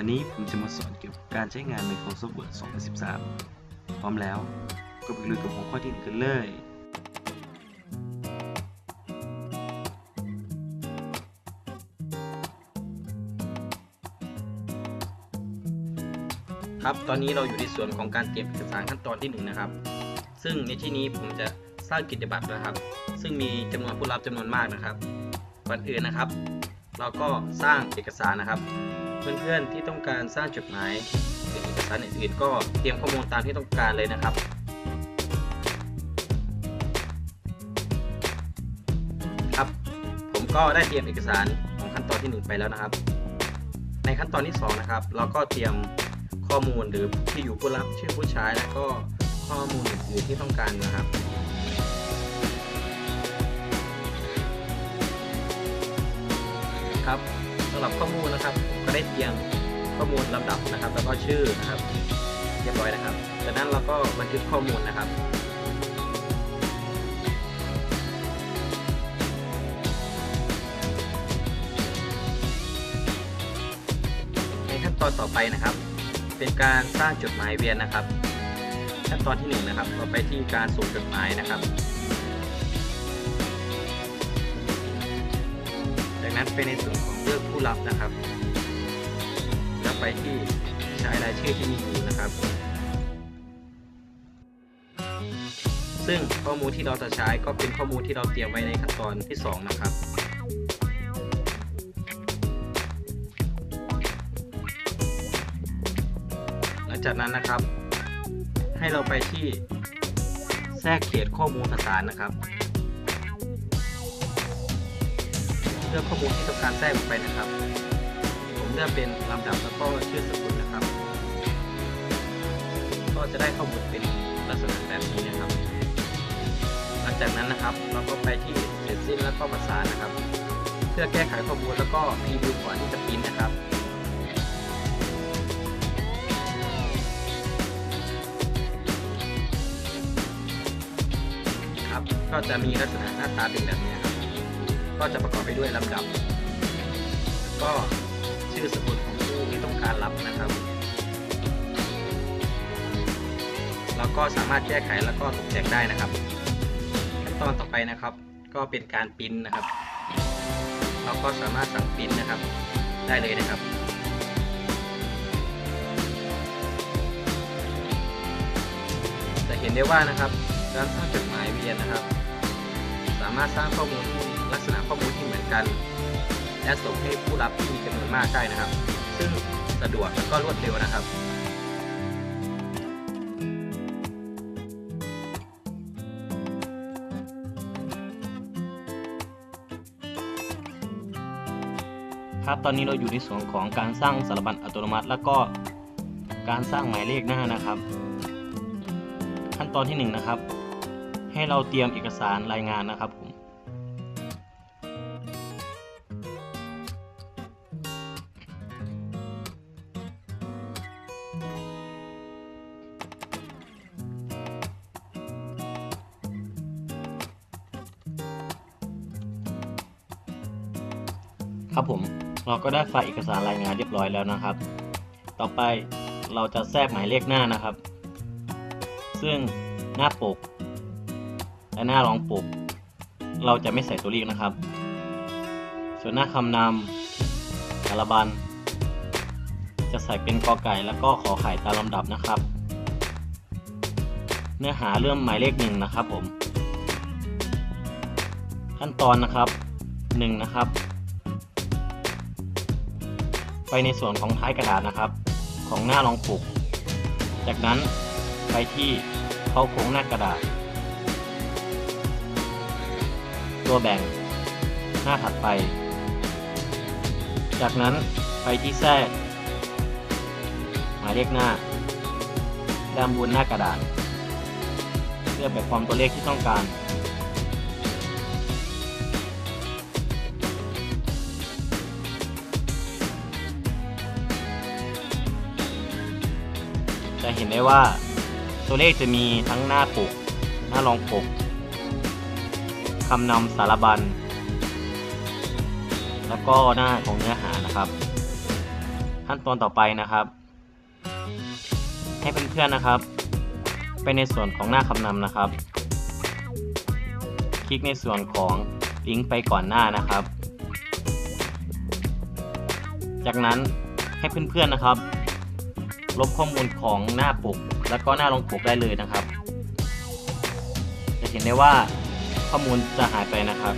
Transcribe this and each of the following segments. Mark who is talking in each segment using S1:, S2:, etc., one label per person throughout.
S1: วันนี้ผมจะมาสอนเกี่ยวกับการใช้งาน Microsoft Word 2013 พร้อมแล้วก็ไปลุยกับหัวข้อที่หนึ่งกันเลย ครับ ตอนนี้เราอยู่ในส่วนของการเตรียมเอกสารขั้นตอนที่หนึ่งนะครับ ซึ่งในที่นี้ผมจะสร้างกิจบัตรนะครับ ซึ่งมีจำนวนผู้รับจำนวนมากนะครับก่อนอื่นนะครับ เราก็สร้างเอกสารนะครับ เพื่อนๆที่ต้องการสร้างจดหมายหรือเอกสารอื่นๆ ก็เตรียมข้อมูลตามที่ต้องการเลยนะครับครับผมก็ได้เตรียมเอกสารของขั้นตอนที่ 1 ไปแล้วนะครับ ในขั้นตอนที่ 2 นะครับ เราก็เตรียมข้อมูลหรือที่อยู่ผู้รับชื่อผู้ใช้และก็ข้อมูลอื่นๆที่ต้องการนะครับ ครับสำหรับข้อมูลนะครับก็ได้เตรียมข้อมูลลำดับนะครับ แล้วก็ชื่อนะครับเรียบร้อยนะครับ จากนั้นเราก็บันทึกข้อมูลนะครับในขั้นตอนต่อไปนะครับ เป็นการสร้างจดหมายเวียนนะครับ ขั้นตอนที่หนึ่งนะครับเราไปที่การส่งจดหมายนะครับ นั้นไปในส่วนของเลือกผู้รับนะครับ แล้วไปที่ใช้รายชื่อที่มีอยู่นะครับ ซึ่งข้อมูลที่เราจะใช้ก็เป็นข้อมูลที่เราเตรียมไว้ในขั้นตอนที่ 2 นะครับหลังจากนั้นนะครับ ให้เราไปที่แทรกเขียนข้อมูลภาษานนะครับ เลือกข้อมูลที่ต้องการแทรกลงไปนะครับ ผมเลือกเป็นลำดับแล้วก็ชื่อสกุลนะครับ ก็จะได้ข้อมูลเป็นลักษณะแบบนี้นะครับ หลังจากนั้นนะครับ เราก็ไปที่เสร็จสิ้นแล้วก็ประสานะครับ เพื่อแก้ไขข้อมูลแล้วก็พรีวิวก่อนที่จะปริ้นนะครับครับก็จะมีลักษณะหน้าตาเป็นแบบนี้ครับ ก็จะประกอบไปด้วยลำดับ ก็ชื่อสกุลของผู้ที่ต้องการรับนะครับ แล้วก็สามารถแก้ไขแล้วก็ตกแต่งได้นะครับขั้นตอนต่อไปนะครับ ก็เป็นการปิ้นนะครับ เราก็สามารถสั่งปิ้นนะครับ ได้เลยนะครับจะเห็นได้ว่านะครับการสร้างจดหมายเวียนนะครับ สามารถสร้างข้อมูล ลักษณะข้อมูลที่เหมือนกัน และส่งให้ผู้รับที่มีจำนวนมากได้นะครับ ซึ่งสะดวกและก็รวดเร็วนะครับครับตอนนี้เราอยู่ในส่วนของการสร้างสารบัญอัตโนมัติ แล้วก็การสร้างหมายเลขหน้านะครับ ขั้นตอนที่หนึ่งนะครับ ให้เราเตรียมเอกสารรายงานนะครับผม ครับผมเราก็ได้ไฟล์เอกสารรายงานเรียบร้อยแล้วนะครับ ต่อไปเราจะแทรกหมายเลขหน้านะครับ ซึ่งหน้าปก และหน้ารองปก เราจะไม่ใส่ตัวเลขนะครับ ส่วนหน้าคำนำสารบัญจะใส่เป็นกอไก่แล้วก็ขอไข่ตามลำดับนะครับ เนื้อหาเรื่องหมายเลขหนึ่งนะครับผม ขั้นตอนนะครับหนึ่งนะครับ ไปในส่วนของท้ายกระดาษนะครับ ของหน้ารองปกจากนั้นไปที่เข้าโค้งหน้ากระดาษ ตัวแบ่งหน้าถัดไป จากนั้นไปที่แทรกหมายเลขหน้าด้านบนหน้ากระดาษเพื่อแบบฟอร์มตัวเลขที่ต้องการ เห็นได้ว่าตัวเลขจะมีทั้งหน้าปก หน้ารองปกคำนำสารบัญ แล้วก็หน้าของเนื้อหานะครับ ขั้นตอนต่อไปนะครับ ให้เพื่อนๆนะครับ ไปในส่วนของหน้าคำนำนะครับ คลิกในส่วนของลิงก์ไปก่อนหน้านะครับ จากนั้นให้เพื่อนๆนะครับ ลบข้อมูลของหน้าปก แล้วก็หน้ารองปกได้เลยนะครับ จะเห็นได้ว่าข้อมูลจะหายไปนะครับ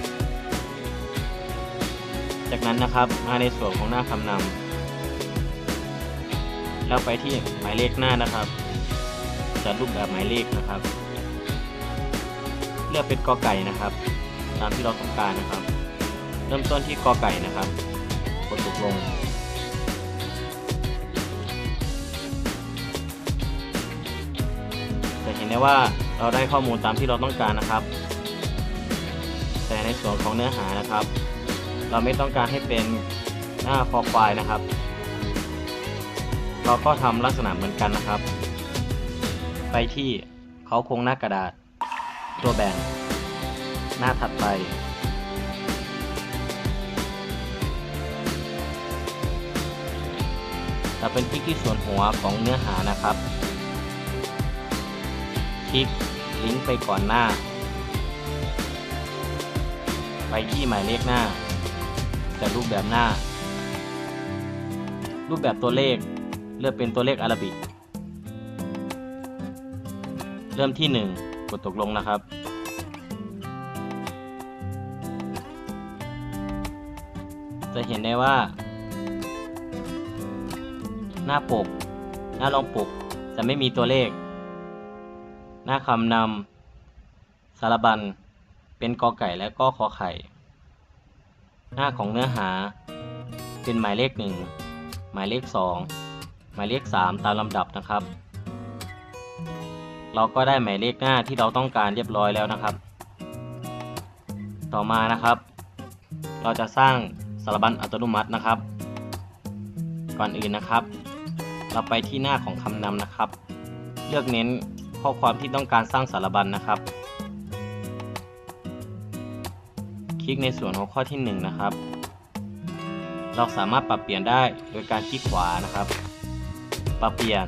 S1: จากนั้นนะครับมาในส่วนของหน้าคำนำแล้วไปที่หมายเลขหน้านะครับ จัดรูปแบบหมายเลขนะครับ เลือกเป็นกอไก่นะครับ ตามที่เราต้องการนะครับ เริ่มต้นที่กอไก่นะครับ กดตกลง จะเห็นได้ว่าเราได้ข้อมูลตามที่เราต้องการนะครับ แต่ในส่วนของเนื้อหานะครับ เราไม่ต้องการให้เป็นหน้าคอควายนะครับ เราก็ทำลักษณะเหมือนกันนะครับ ไปที่เขาโครงหน้ากระดาษ ตัวแบ่ง หน้าถัดไปจะเป็นคลิกที่ส่วนหัวของเนื้อหานะครับ คลิกลิงก์ไปก่อนหน้า ไปที่หมายเลขหน้าจะรูปแบบหน้า รูปแบบตัวเลขเลือกเป็นตัวเลขอาราบิก เริ่มที่ 1 กดตกลงนะครับ จะเห็นได้ว่า หน้าปก หน้ารองปกจะไม่มีตัวเลข น้าคำนำสารบัญ เป็นกอไก่และก็ขอไข่ หน้าของเนื้อหา เป็นหมายเลข1หมายเลข2หมายเลข3ตามลำดับนะครับ เราก็ได้หมายเลขหน้าที่เราต้องการเรียบร้อยแล้วนะครับ ต่อมานะครับ เราจะสร้างสารบัญอัตโนมัตินะครับ ก่อนอื่นนะครับ เราไปที่หน้าของคำนำนะครับ เลือกเน้น ข้อความที่ต้องการสร้างสารบัญนะครับ คลิกในส่วนของข้อที่ 1 นะครับ เราสามารถปรับเปลี่ยนได้โดยการคลิกขวานะครับ ปรับเปลี่ยน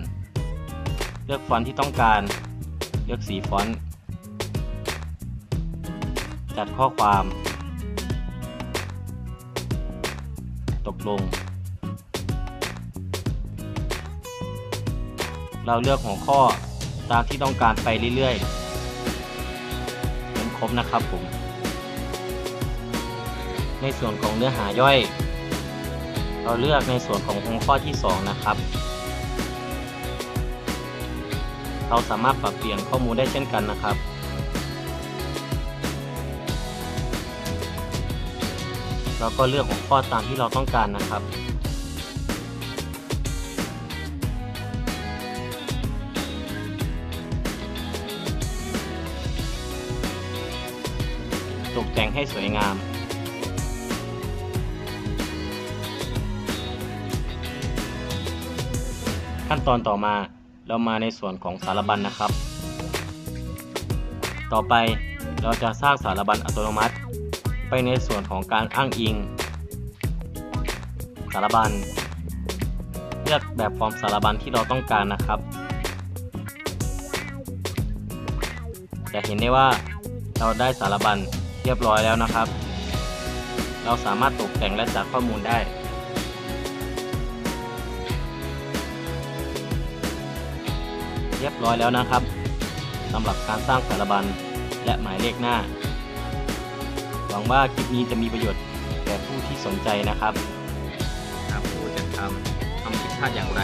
S1: เลือกฟอนต์ที่ต้องการ เลือกสีฟอนต์จัดข้อความ ตกลง เราเลือกหัวข้อ ตามที่ต้องการไปเรื่อยๆจนครบนะครับผม ในส่วนของเนื้อหาย่อย เราเลือกในส่วนของหัวข้อที่ 2 นะครับ เราสามารถปรับเปลี่ยนข้อมูลได้เช่นกันนะครับเราก็เลือกหัวข้อตามที่เราต้องการนะครับ กแต่งให้สวยงามขั้นตอนต่อมาเรามาในส่วนของสารบัญนนะครับ ต่อไปเราจะสร้างสารบัญอัตโนมัติ ไปในส่วนของการอ้างอิง สารบัญเลือกแบบฟอร์มสารบัญที่เราต้องการนะครับ จะเห็นได้ว่าเราได้สารบัญ เรียบร้อยแล้วนะครับ เราสามารถตกแต่งและจัดข้อมูลได้ เรียบร้อยแล้วนะครับสำหรับการสร้างสารบัญและหมายเลขหน้า หวังว่าคลิปนี้จะมีประโยชน์แก่ผู้ที่สนใจนะครับหากผู้จะทำทำผิดพลาดอย่างไร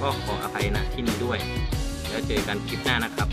S1: ก็ขออภัยณที่นี้ด้วย แล้วเจอกันคลิปหน้านะครับ